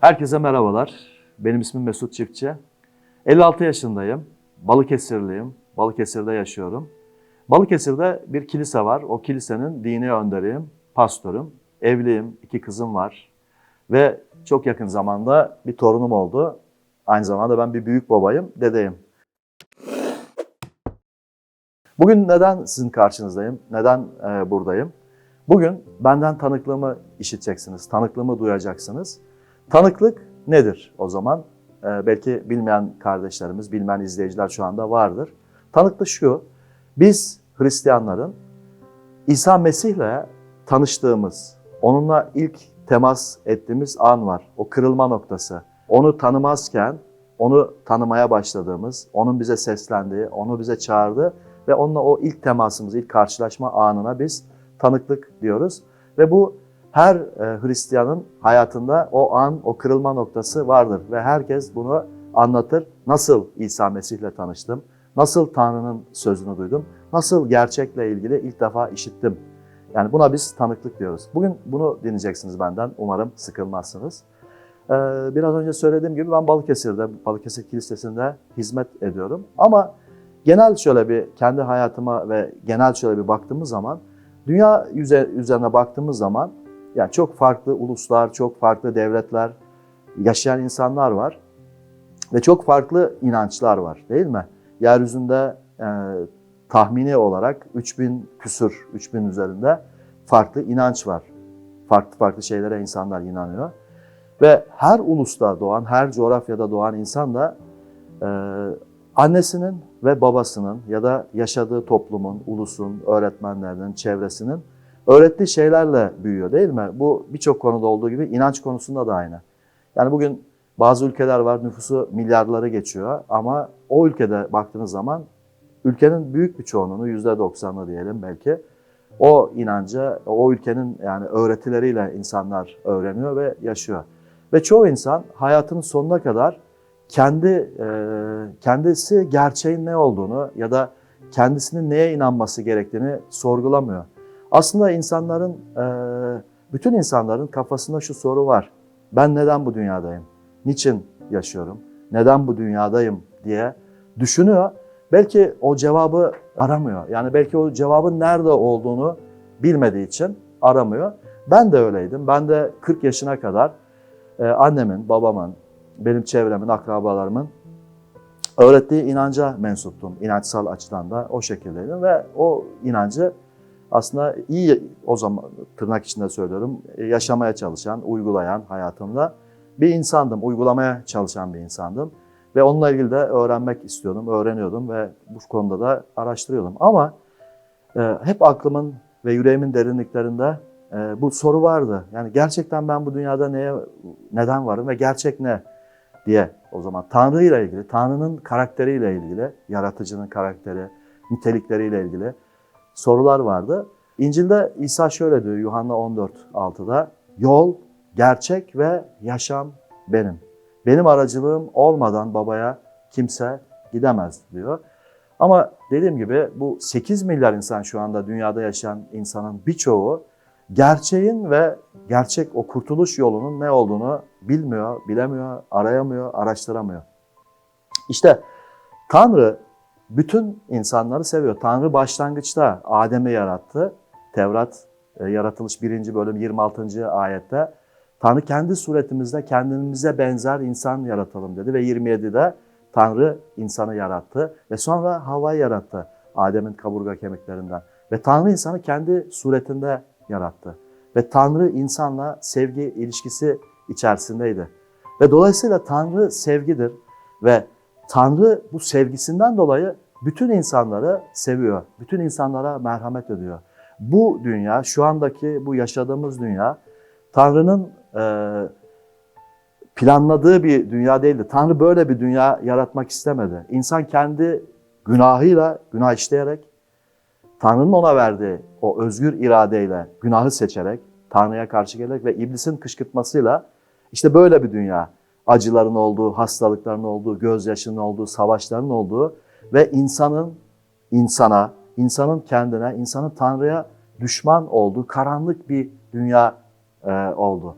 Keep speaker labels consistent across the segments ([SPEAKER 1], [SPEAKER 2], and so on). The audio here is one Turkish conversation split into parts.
[SPEAKER 1] Herkese merhabalar. Benim ismim Mesut Çiftçi. 56 yaşındayım. Balıkesirliyim. Balıkesir'de yaşıyorum. Balıkesir'de bir kilise var. O kilisenin dini önderiyim, pastörüm. Evliyim, iki kızım var. Ve çok yakın zamanda bir torunum oldu. Aynı zamanda ben bir büyük babayım, dedeyim. Bugün neden sizin karşınızdayım? Neden e, buradayım? Bugün benden tanıklığımı işiteceksiniz, tanıklığımı duyacaksınız. Tanıklık nedir o zaman? Ee, belki bilmeyen kardeşlerimiz, bilmeyen izleyiciler şu anda vardır. Tanıklık şu, biz Hristiyanların İsa Mesih'le tanıştığımız, onunla ilk temas ettiğimiz an var. O kırılma noktası. Onu tanımazken onu tanımaya başladığımız, onun bize seslendiği, onu bize çağırdı ve onunla o ilk temasımız, ilk karşılaşma anına biz tanıklık diyoruz. Ve bu her e, Hristiyanın hayatında o an, o kırılma noktası vardır ve herkes bunu anlatır. Nasıl İsa Mesih'le tanıştım, nasıl Tanrı'nın sözünü duydum, nasıl gerçekle ilgili ilk defa işittim. Yani buna biz tanıklık diyoruz. Bugün bunu dinleyeceksiniz benden. Umarım sıkılmazsınız. Ee, biraz önce söylediğim gibi ben Balıkesir'de, Balıkesir Kilisesi'nde hizmet ediyorum. Ama genel şöyle bir kendi hayatıma ve genel şöyle bir baktığımız zaman dünya üzerine baktığımız zaman yani çok farklı uluslar, çok farklı devletler yaşayan insanlar var ve çok farklı inançlar var değil mi? Yeryüzünde e, tahmini olarak 3000 küsur, 3000 üzerinde farklı inanç var. Farklı farklı şeylere insanlar inanıyor. Ve her ulusta doğan, her coğrafyada doğan insan da e, annesinin ve babasının ya da yaşadığı toplumun, ulusun, öğretmenlerinin, çevresinin öğrettiği şeylerle büyüyor değil mi? Bu birçok konuda olduğu gibi inanç konusunda da aynı. Yani bugün bazı ülkeler var nüfusu milyarları geçiyor ama o ülkede baktığınız zaman ülkenin büyük bir çoğunluğunu yüzde doksanı diyelim belki o inancı o ülkenin yani öğretileriyle insanlar öğreniyor ve yaşıyor. Ve çoğu insan hayatının sonuna kadar kendi e, kendisi gerçeğin ne olduğunu ya da kendisinin neye inanması gerektiğini sorgulamıyor. Aslında insanların, e, bütün insanların kafasında şu soru var. Ben neden bu dünyadayım? Niçin yaşıyorum? Neden bu dünyadayım diye düşünüyor. Belki o cevabı aramıyor. Yani belki o cevabın nerede olduğunu bilmediği için aramıyor. Ben de öyleydim. Ben de 40 yaşına kadar e, annemin, babamın, benim çevremin, akrabalarımın öğrettiği inanca mensuptum. İnançsal açıdan da o şekildeydim ve o inancı aslında iyi o zaman tırnak içinde söylüyorum yaşamaya çalışan, uygulayan hayatımda bir insandım. Uygulamaya çalışan bir insandım. Ve onunla ilgili de öğrenmek istiyordum, öğreniyordum ve bu konuda da araştırıyordum. Ama e, hep aklımın ve yüreğimin derinliklerinde e, bu soru vardı. Yani gerçekten ben bu dünyada neye, neden varım ve gerçek ne diye o zaman Tanrı ile ilgili, Tanrı'nın karakteriyle ilgili, yaratıcının karakteri, nitelikleriyle ilgili sorular vardı. İncil'de İsa şöyle diyor Yuhanna 14.6'da yol, gerçek ve yaşam benim. Benim aracılığım olmadan babaya kimse gidemez diyor. Ama dediğim gibi bu 8 milyar insan şu anda dünyada yaşayan insanın birçoğu gerçeğin ve gerçek o kurtuluş yolunun ne olduğunu bilmiyor, bilemiyor, arayamıyor, araştıramıyor. İşte Tanrı bütün insanları seviyor. Tanrı başlangıçta Adem'i yarattı. Tevrat e, yaratılış 1. bölüm 26. ayette Tanrı kendi suretimizde kendimize benzer insan yaratalım dedi ve 27'de Tanrı insanı yarattı ve sonra Havva'yı yarattı Adem'in kaburga kemiklerinden. Ve Tanrı insanı kendi suretinde yarattı. Ve Tanrı insanla sevgi ilişkisi içerisindeydi. Ve dolayısıyla Tanrı sevgidir ve Tanrı bu sevgisinden dolayı bütün insanları seviyor. Bütün insanlara merhamet ediyor. Bu dünya, şu andaki bu yaşadığımız dünya Tanrı'nın e, planladığı bir dünya değildi. Tanrı böyle bir dünya yaratmak istemedi. İnsan kendi günahıyla, günah işleyerek, Tanrı'nın ona verdiği o özgür iradeyle günahı seçerek, Tanrı'ya karşı gelerek ve iblisin kışkırtmasıyla işte böyle bir dünya, acıların olduğu, hastalıkların olduğu, gözyaşının olduğu, savaşların olduğu ve insanın insana, insanın kendine, insanın Tanrı'ya düşman olduğu karanlık bir dünya e, oldu.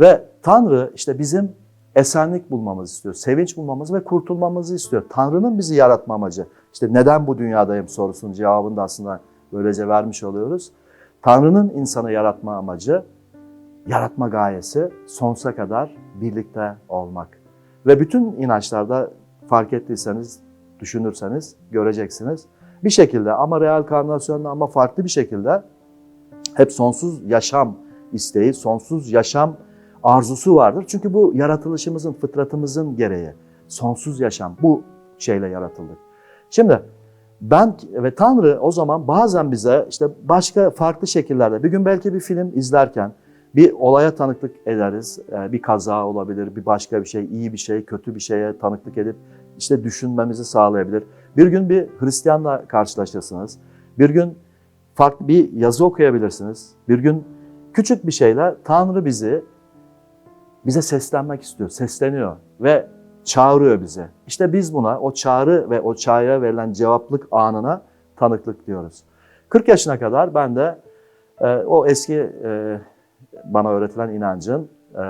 [SPEAKER 1] Ve Tanrı işte bizim esenlik bulmamızı istiyor, sevinç bulmamızı ve kurtulmamızı istiyor. Tanrı'nın bizi yaratma amacı. İşte neden bu dünyadayım sorusunun cevabını da aslında böylece vermiş oluyoruz. Tanrı'nın insanı yaratma amacı, yaratma gayesi sonsuza kadar birlikte olmak. Ve bütün inançlarda fark ettiyseniz, düşünürseniz göreceksiniz. Bir şekilde ama real karnasyonla ama farklı bir şekilde hep sonsuz yaşam isteği, sonsuz yaşam arzusu vardır. Çünkü bu yaratılışımızın, fıtratımızın gereği. Sonsuz yaşam. Bu şeyle yaratıldık. Şimdi ben ve Tanrı o zaman bazen bize işte başka farklı şekillerde bir gün belki bir film izlerken bir olaya tanıklık ederiz. Ee, Bir kaza olabilir, bir başka bir şey, iyi bir şey, kötü bir şeye tanıklık edip işte düşünmemizi sağlayabilir. Bir gün bir Hristiyanla karşılaşırsınız. Bir gün farklı bir yazı okuyabilirsiniz. Bir gün küçük bir şeyle Tanrı bizi bize seslenmek istiyor, sesleniyor ve çağırıyor bizi. İşte biz buna o çağrı ve o çağrıya verilen cevaplık anına tanıklık diyoruz. 40 yaşına kadar ben de e, o eski e, bana öğretilen inancın e,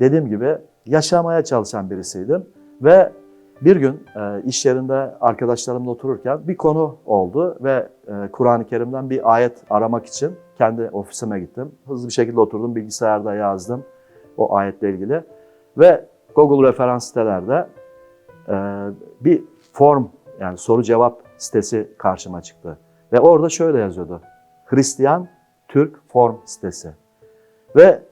[SPEAKER 1] dediğim gibi yaşamaya çalışan birisiydim ve bir gün e, iş yerinde arkadaşlarımla otururken bir konu oldu ve e, Kur'an-ı Kerim'den bir ayet aramak için kendi ofisime gittim. Hızlı bir şekilde oturdum, bilgisayarda yazdım o ayetle ilgili ve Google referans sitelerde e, bir form yani soru cevap sitesi karşıma çıktı. Ve orada şöyle yazıyordu. Hristiyan Türk form sitesi. Ve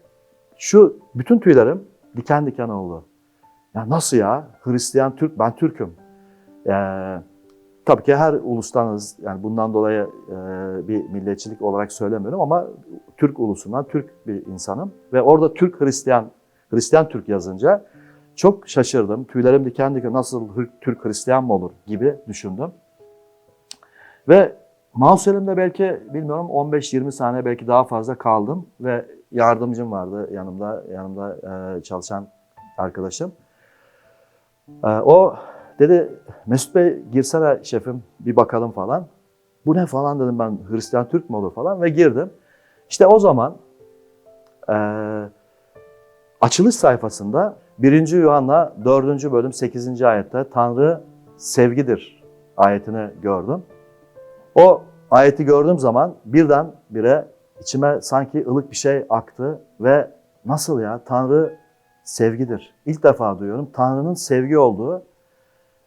[SPEAKER 1] şu bütün tüylerim diken diken oldu. Ya nasıl ya? Hristiyan Türk, ben Türk'üm. Ee, tabii ki her ulustanız, yani bundan dolayı e, bir milliyetçilik olarak söylemiyorum ama Türk ulusundan Türk bir insanım. Ve orada Türk Hristiyan, Hristiyan Türk yazınca çok şaşırdım. Tüylerim diken diken nasıl Türk Hristiyan mı olur gibi düşündüm. Ve mouse belki bilmiyorum 15-20 saniye belki daha fazla kaldım ve yardımcım vardı yanımda yanımda e, çalışan arkadaşım. E, o dedi Mesut Bey girsene şefim bir bakalım falan. Bu ne falan dedim ben Hristiyan Türk mü olur falan ve girdim. İşte o zaman e, açılış sayfasında 1. Yuhanna 4. bölüm 8. ayette Tanrı sevgidir ayetini gördüm. O ayeti gördüğüm zaman birden bire içime sanki ılık bir şey aktı ve nasıl ya Tanrı sevgidir. İlk defa duyuyorum. Tanrı'nın sevgi olduğu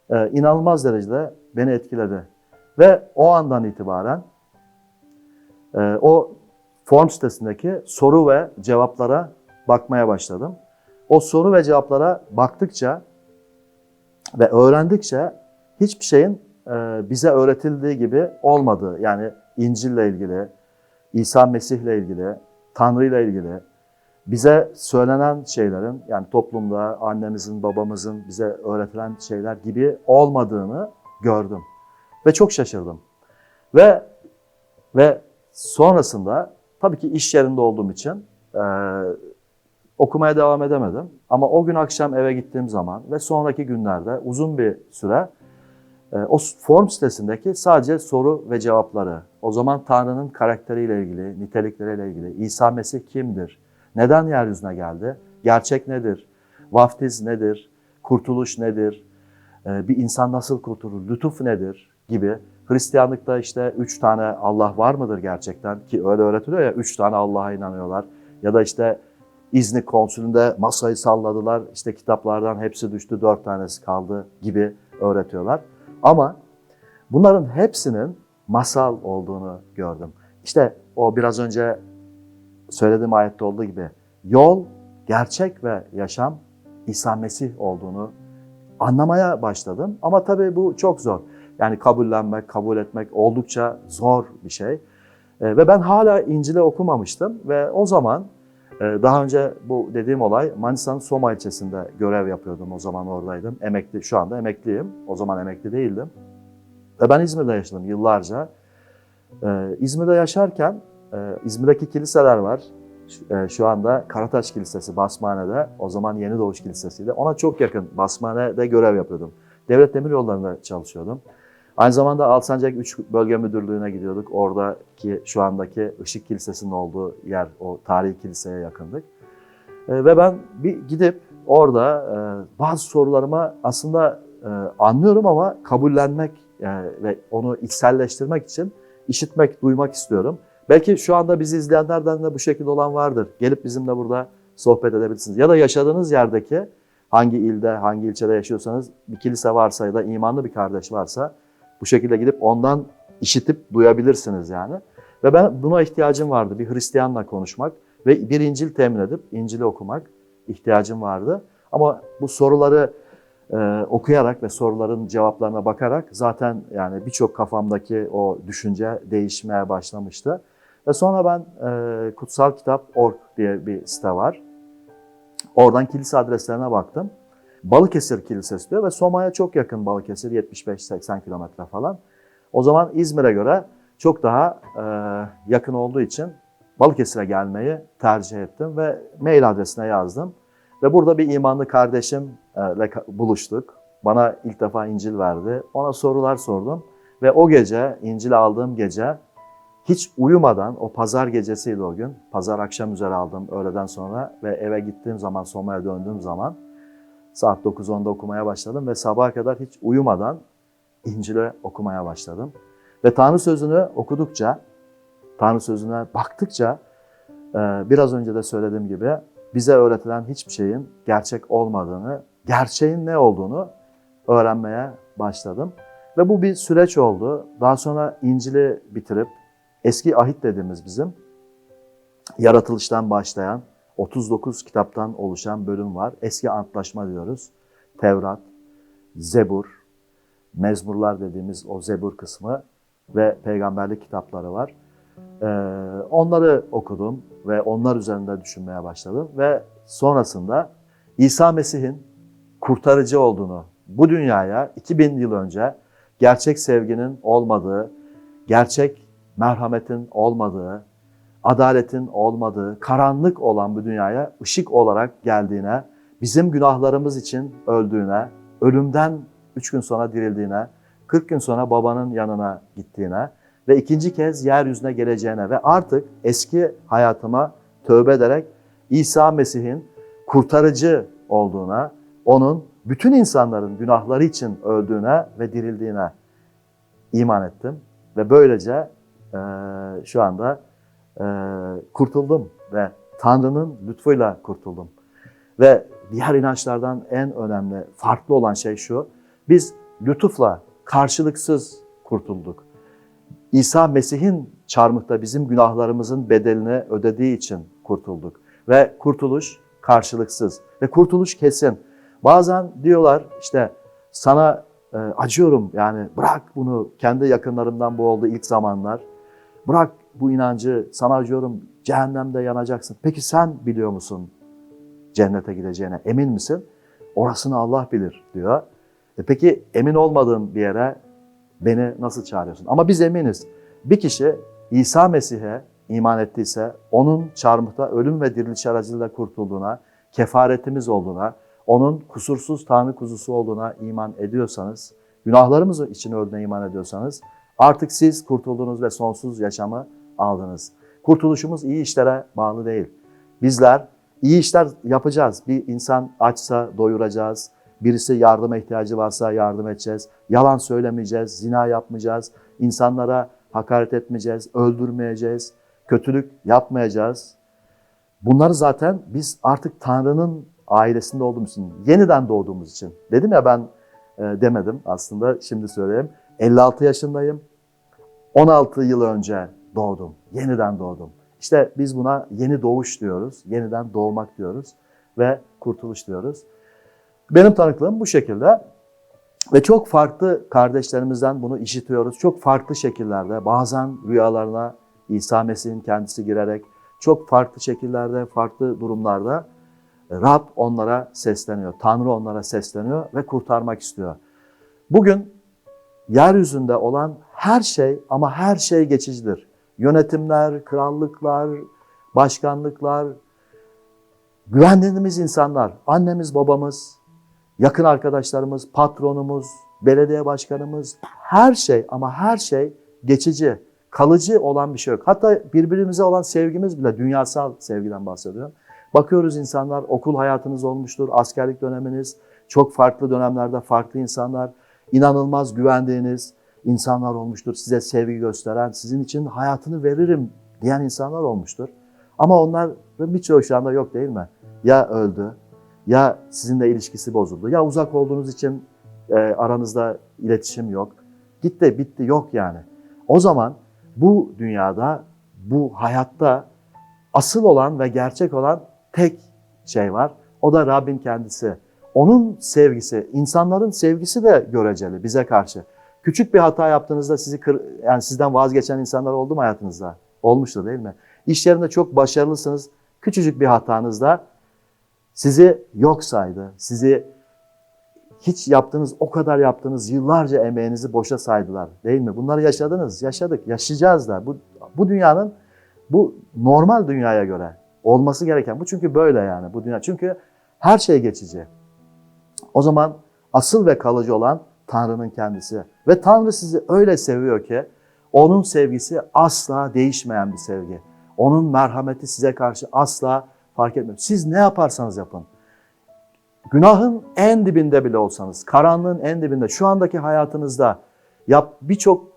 [SPEAKER 1] e, inanılmaz derecede beni etkiledi. Ve o andan itibaren e, o form sitesindeki soru ve cevaplara bakmaya başladım. O soru ve cevaplara baktıkça ve öğrendikçe hiçbir şeyin e, bize öğretildiği gibi olmadığı yani İncil'le ilgili, İsa Mesih'le ilgili, Tanrı'yla ilgili bize söylenen şeylerin yani toplumda annemizin, babamızın bize öğretilen şeyler gibi olmadığını gördüm ve çok şaşırdım. Ve ve sonrasında tabii ki iş yerinde olduğum için e, okumaya devam edemedim. Ama o gün akşam eve gittiğim zaman ve sonraki günlerde uzun bir süre o form sitesindeki sadece soru ve cevapları, o zaman Tanrı'nın karakteriyle ilgili, nitelikleriyle ilgili, İsa Mesih kimdir, neden yeryüzüne geldi, gerçek nedir, vaftiz nedir, kurtuluş nedir, e, bir insan nasıl kurtulur, lütuf nedir gibi. Hristiyanlıkta işte üç tane Allah var mıdır gerçekten ki öyle öğretiliyor ya üç tane Allah'a inanıyorlar. Ya da işte İznik konsülünde masayı salladılar işte kitaplardan hepsi düştü dört tanesi kaldı gibi öğretiyorlar. Ama bunların hepsinin masal olduğunu gördüm. İşte o biraz önce söylediğim ayette olduğu gibi yol, gerçek ve yaşam İsa Mesih olduğunu anlamaya başladım. Ama tabii bu çok zor. Yani kabullenmek, kabul etmek oldukça zor bir şey. E, Ve ben hala İncil'i okumamıştım ve o zaman daha önce bu dediğim olay Manisa'nın Soma ilçesinde görev yapıyordum. O zaman oradaydım. Emekli, şu anda emekliyim. O zaman emekli değildim. Ve ben İzmir'de yaşadım yıllarca. E, İzmir'de yaşarken e, İzmir'deki kiliseler var. E, Şu anda Karataş Kilisesi Basmane'de, o zaman Yeni Doğuş Kilisesi'ydi. Ona çok yakın Basmane'de görev yapıyordum. Devlet Demiryolları'nda çalışıyordum. Aynı zamanda Alsancak 3 Bölge Müdürlüğü'ne gidiyorduk. Oradaki şu andaki Işık Kilisesi'nin olduğu yer, o tarihi kiliseye yakındık. E, ve ben bir gidip orada e, bazı sorularıma aslında e, anlıyorum ama kabullenmek e, ve onu içselleştirmek için işitmek, duymak istiyorum. Belki şu anda bizi izleyenlerden de bu şekilde olan vardır. Gelip bizimle burada sohbet edebilirsiniz. Ya da yaşadığınız yerdeki hangi ilde, hangi ilçede yaşıyorsanız bir kilise varsa ya da imanlı bir kardeş varsa bu şekilde gidip ondan işitip duyabilirsiniz yani. Ve ben buna ihtiyacım vardı. Bir Hristiyanla konuşmak ve bir İncil temin edip İncil'i okumak ihtiyacım vardı. Ama bu soruları e, okuyarak ve soruların cevaplarına bakarak zaten yani birçok kafamdaki o düşünce değişmeye başlamıştı. Ve sonra ben e, kutsalkitap.org diye bir site var. Oradan kilise adreslerine baktım. Balıkesir Kilisesi diyor ve Soma'ya çok yakın Balıkesir 75-80 kilometre falan. O zaman İzmir'e göre çok daha e, yakın olduğu için Balıkesir'e gelmeyi tercih ettim ve mail adresine yazdım. Ve burada bir imanlı kardeşimle buluştuk. Bana ilk defa İncil verdi. Ona sorular sordum. Ve o gece, İncil aldığım gece hiç uyumadan, o pazar gecesiydi o gün. Pazar akşam üzere aldım öğleden sonra ve eve gittiğim zaman, Soma'ya döndüğüm zaman saat 9-10'da okumaya başladım ve sabaha kadar hiç uyumadan İncil'i okumaya başladım. Ve Tanrı sözünü okudukça, Tanrı sözüne baktıkça e, biraz önce de söylediğim gibi bize öğretilen hiçbir şeyin gerçek olmadığını, gerçeğin ne olduğunu öğrenmeye başladım. Ve bu bir süreç oldu. Daha sonra İncil'i bitirip eski ahit dediğimiz bizim yaratılıştan başlayan 39 kitaptan oluşan bölüm var. Eski antlaşma diyoruz. Tevrat, Zebur, Mezmurlar dediğimiz o Zebur kısmı ve peygamberlik kitapları var. Ee, onları okudum ve onlar üzerinde düşünmeye başladım ve sonrasında İsa Mesih'in kurtarıcı olduğunu, bu dünyaya 2000 yıl önce gerçek sevginin olmadığı, gerçek merhametin olmadığı, adaletin olmadığı, karanlık olan bu dünyaya ışık olarak geldiğine, bizim günahlarımız için öldüğüne, ölümden üç gün sonra dirildiğine, 40 gün sonra babanın yanına gittiğine ve ikinci kez yeryüzüne geleceğine ve artık eski hayatıma tövbe ederek İsa Mesih'in kurtarıcı olduğuna, onun bütün insanların günahları için öldüğüne ve dirildiğine iman ettim. Ve böylece e, şu anda e, kurtuldum ve Tanrı'nın lütfuyla kurtuldum. Ve diğer inançlardan en önemli, farklı olan şey şu, biz lütufla, karşılıksız kurtulduk. İsa Mesih'in çarmıhta bizim günahlarımızın bedelini ödediği için kurtulduk. Ve kurtuluş karşılıksız ve kurtuluş kesin. Bazen diyorlar işte sana e, acıyorum yani bırak bunu kendi yakınlarımdan bu oldu ilk zamanlar. Bırak bu inancı sana acıyorum cehennemde yanacaksın. Peki sen biliyor musun cennete gideceğine emin misin? Orasını Allah bilir diyor. E peki emin olmadığın bir yere beni nasıl çağırıyorsun? Ama biz eminiz. Bir kişi İsa Mesih'e iman ettiyse onun çarmıhta ölüm ve diriliş aracılığıyla kurtulduğuna, kefaretimiz olduğuna, onun kusursuz Tanrı kuzusu olduğuna iman ediyorsanız, günahlarımız için öldüğüne iman ediyorsanız artık siz kurtuldunuz ve sonsuz yaşamı aldınız. Kurtuluşumuz iyi işlere bağlı değil. Bizler iyi işler yapacağız. Bir insan açsa doyuracağız. Birisi yardıma ihtiyacı varsa yardım edeceğiz. Yalan söylemeyeceğiz, zina yapmayacağız. insanlara hakaret etmeyeceğiz, öldürmeyeceğiz, kötülük yapmayacağız. Bunları zaten biz artık Tanrı'nın ailesinde olduğumuz için, yeniden doğduğumuz için. Dedim ya ben e, demedim aslında şimdi söyleyeyim. 56 yaşındayım. 16 yıl önce doğdum. Yeniden doğdum. İşte biz buna yeni doğuş diyoruz. Yeniden doğmak diyoruz ve kurtuluş diyoruz. Benim tanıklığım bu şekilde. Ve çok farklı kardeşlerimizden bunu işitiyoruz. Çok farklı şekillerde bazen rüyalarına İsa Mesih'in kendisi girerek çok farklı şekillerde, farklı durumlarda Rab onlara sesleniyor. Tanrı onlara sesleniyor ve kurtarmak istiyor. Bugün yeryüzünde olan her şey ama her şey geçicidir. Yönetimler, krallıklar, başkanlıklar, güvendiğimiz insanlar, annemiz, babamız, yakın arkadaşlarımız, patronumuz, belediye başkanımız, her şey ama her şey geçici, kalıcı olan bir şey yok. Hatta birbirimize olan sevgimiz bile dünyasal sevgiden bahsediyorum. Bakıyoruz insanlar, okul hayatınız olmuştur, askerlik döneminiz, çok farklı dönemlerde farklı insanlar, inanılmaz güvendiğiniz insanlar olmuştur. Size sevgi gösteren, sizin için hayatını veririm diyen insanlar olmuştur. Ama onların birçoğu şu anda yok değil mi? Ya öldü, ya sizinle ilişkisi bozuldu, ya uzak olduğunuz için e, aranızda iletişim yok. Gitti, bitti, yok yani. O zaman bu dünyada, bu hayatta asıl olan ve gerçek olan tek şey var. O da Rabbin kendisi. Onun sevgisi, insanların sevgisi de göreceli bize karşı. Küçük bir hata yaptığınızda sizi kır, yani sizden vazgeçen insanlar oldu mu hayatınızda? Olmuştu değil mi? İş yerinde çok başarılısınız. Küçücük bir hatanızda sizi yok saydı. Sizi hiç yaptığınız, o kadar yaptığınız yıllarca emeğinizi boşa saydılar. Değil mi? Bunları yaşadınız, yaşadık, yaşayacağız da. Bu, bu dünyanın, bu normal dünyaya göre olması gereken. Bu çünkü böyle yani bu dünya. Çünkü her şey geçici. O zaman asıl ve kalıcı olan Tanrı'nın kendisi. Ve Tanrı sizi öyle seviyor ki onun sevgisi asla değişmeyen bir sevgi. Onun merhameti size karşı asla fark etmiyor. Siz ne yaparsanız yapın. Günahın en dibinde bile olsanız, karanlığın en dibinde, şu andaki hayatınızda yap birçok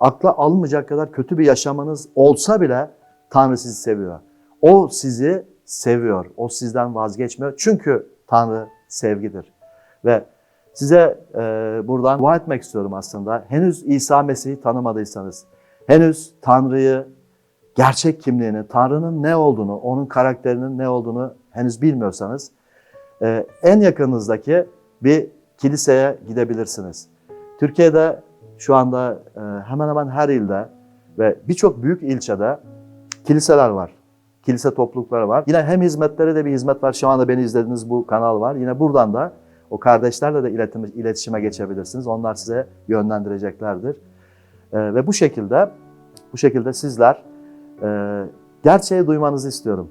[SPEAKER 1] akla alınmayacak kadar kötü bir yaşamanız olsa bile Tanrı sizi seviyor. O sizi seviyor. O sizden vazgeçmiyor. Çünkü Tanrı sevgidir. Ve size e, buradan dua etmek istiyorum aslında. Henüz İsa Mesih'i tanımadıysanız, henüz Tanrı'yı, gerçek kimliğini, Tanrı'nın ne olduğunu, onun karakterinin ne olduğunu henüz bilmiyorsanız, e, en yakınınızdaki bir kiliseye gidebilirsiniz. Türkiye'de şu anda e, hemen hemen her ilde ve birçok büyük ilçede kiliseler var. Kilise toplulukları var. Yine hem hizmetlere de bir hizmet var. Şu anda beni izlediğiniz bu kanal var. Yine buradan da o kardeşlerle de iletişime, iletişime geçebilirsiniz. Onlar size yönlendireceklerdir. E, ve bu şekilde bu şekilde sizler e, gerçeği duymanızı istiyorum.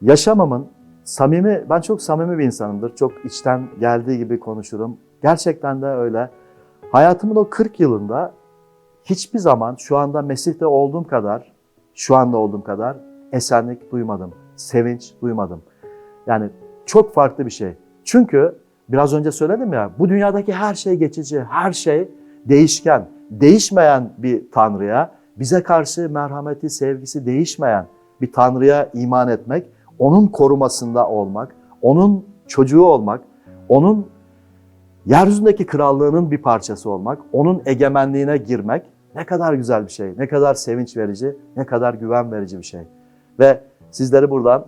[SPEAKER 1] Yaşamamın samimi, ben çok samimi bir insanımdır. Çok içten geldiği gibi konuşurum. Gerçekten de öyle. Hayatımın o 40 yılında hiçbir zaman şu anda Mesih'te olduğum kadar, şu anda olduğum kadar esenlik duymadım. Sevinç duymadım. Yani çok farklı bir şey. Çünkü biraz önce söyledim ya, bu dünyadaki her şey geçici, her şey değişken. Değişmeyen bir Tanrı'ya, bize karşı merhameti, sevgisi değişmeyen bir Tanrı'ya iman etmek, onun korumasında olmak, onun çocuğu olmak, onun yeryüzündeki krallığının bir parçası olmak, onun egemenliğine girmek ne kadar güzel bir şey, ne kadar sevinç verici, ne kadar güven verici bir şey. Ve sizleri buradan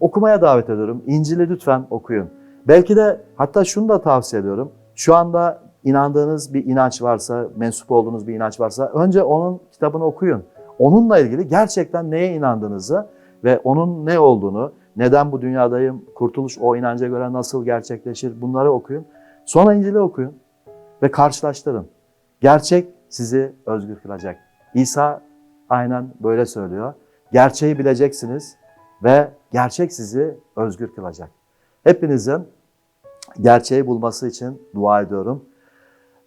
[SPEAKER 1] okumaya davet ediyorum. İncil'i lütfen okuyun. Belki de hatta şunu da tavsiye ediyorum. Şu anda inandığınız bir inanç varsa, mensup olduğunuz bir inanç varsa önce onun kitabını okuyun. Onunla ilgili gerçekten neye inandığınızı ve onun ne olduğunu, neden bu dünyadayım, kurtuluş o inanca göre nasıl gerçekleşir bunları okuyun. Sonra İncil'i okuyun ve karşılaştırın. Gerçek sizi özgür kılacak. İsa aynen böyle söylüyor. Gerçeği bileceksiniz ve gerçek sizi özgür kılacak. Hepinizin gerçeği bulması için dua ediyorum.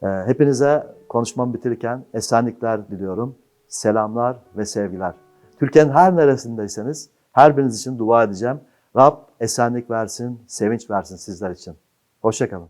[SPEAKER 1] Ee, Hepinize konuşmamı bitirirken esenlikler diliyorum. Selamlar ve sevgiler. Türkiye'nin her neresindeyseniz her biriniz için dua edeceğim. Rab esenlik versin, sevinç versin sizler için. Hoşçakalın.